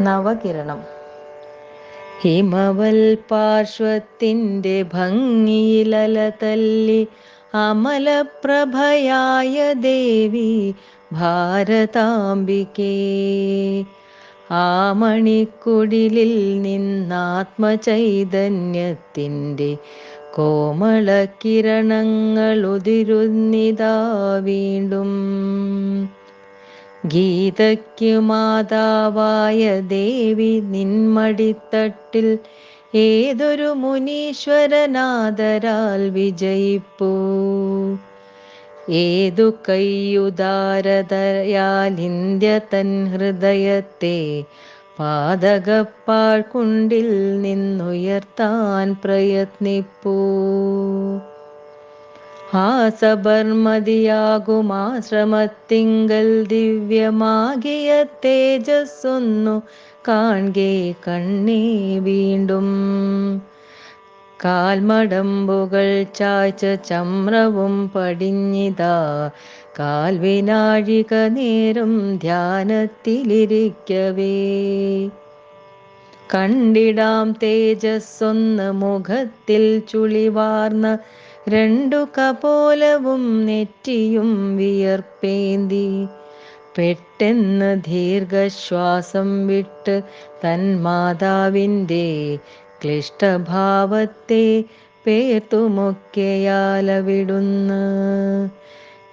നവകിരണം. ഹിമവൽ പാർശ്വത്തിന്റെ ഭംഗിയിലല തല്ലി അമലപ്രഭയായ ദേവി ഭാരതാംബികേ. ആ മണിക്കുടിലിൽ നിന്നാത്മചൈതന്യത്തിന്റെ കോമള വീണ്ടും. ഗീതയ്ക്കു മാതാവായ ദേവി നിന്മടിത്തട്ടിൽ ഏതൊരു മുനീശ്വരനാദരാൽ വിജയിപ്പൂ. ഏതു കൈയുദാരതയാൽ ഇന്ത്യ തൻ ഹൃദയത്തെ പാതകപ്പാഴ്കുണ്ടിൽ നിന്നുയർത്താൻ പ്രയത്നിപ്പൂ. ആ സബർമതിയാകും ആശ്രമത്തിങ്കൽ ദിവ്യമാകിയ തേജസ്സൊന്നു കാൺകേ കണ്ണേ വീണ്ടും. കാൽമടമ്പുകൾ ചായ്ച്ച ചമ്രവും പടിഞ്ഞിതാ. കാൽവിനാഴിക നേരം ധ്യാനത്തിലിരിക്കവേ. കണ്ടിടാം തേജസ്സൊന്ന് മുഖത്തിൽ ചുളിവാർന്ന രണ്ടു കപോലവും നെറ്റിയും വിയർപ്പേന്തി. പെട്ടെന്ന് ദീർഘശ്വാസം വിട്ട് തൻ മാതാവിന്റെ ക്ലിഷ്ടഭാവത്തെ പേത്തുമൊക്കെയാലവിടുന്ന്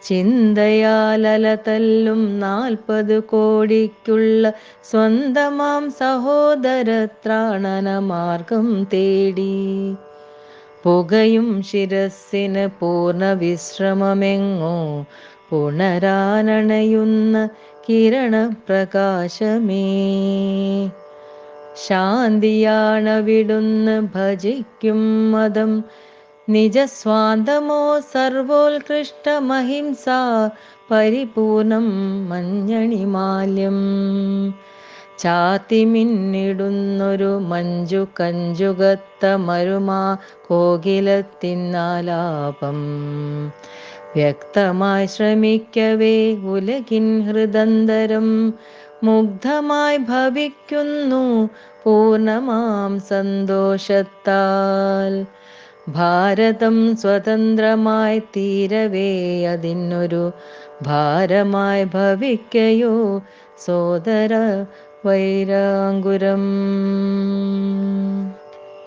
ചിന്തയാലല തല്ലും നാൽപ്പത് കോടിക്കുള്ള സ്വന്തമാം സഹോദരത്രാണന മാർഗം തേടി. പുകയും ശിരസിന് പൂർണ വിശ്രമമെങ്ങോ? പുണരാനണയുന്ന കിരണപ്രകാശമേ. ശാന്തിയാണവിടുന്ന് ഭജിക്കും മതം. നിജസ്വാന്തമോ സർവോത്കൃഷ്ടമഹിംസ. പരിപൂർണം മഞ്ഞണിമാല്യം. ചാത്തിമിന്നിടുന്നൊരു മഞ്ജു കഞ്ചുകത്ത മരുമാ കോകിലത്തിന്നാലാപം. വ്യക്തമായി ശ്രമിക്കവേ ഉലകിൻ ഹൃദന്തരം. മുഗ്ധമായി ഭവിക്കുന്നു പൂർണമാം സന്തോഷത്താൽ. ഭാരതം സ്വതന്ത്രമായി തീരവേ അതിനൊരു ഭാരമായി ഭവിക്കയോ സോദര വൈരാങ്കുരം.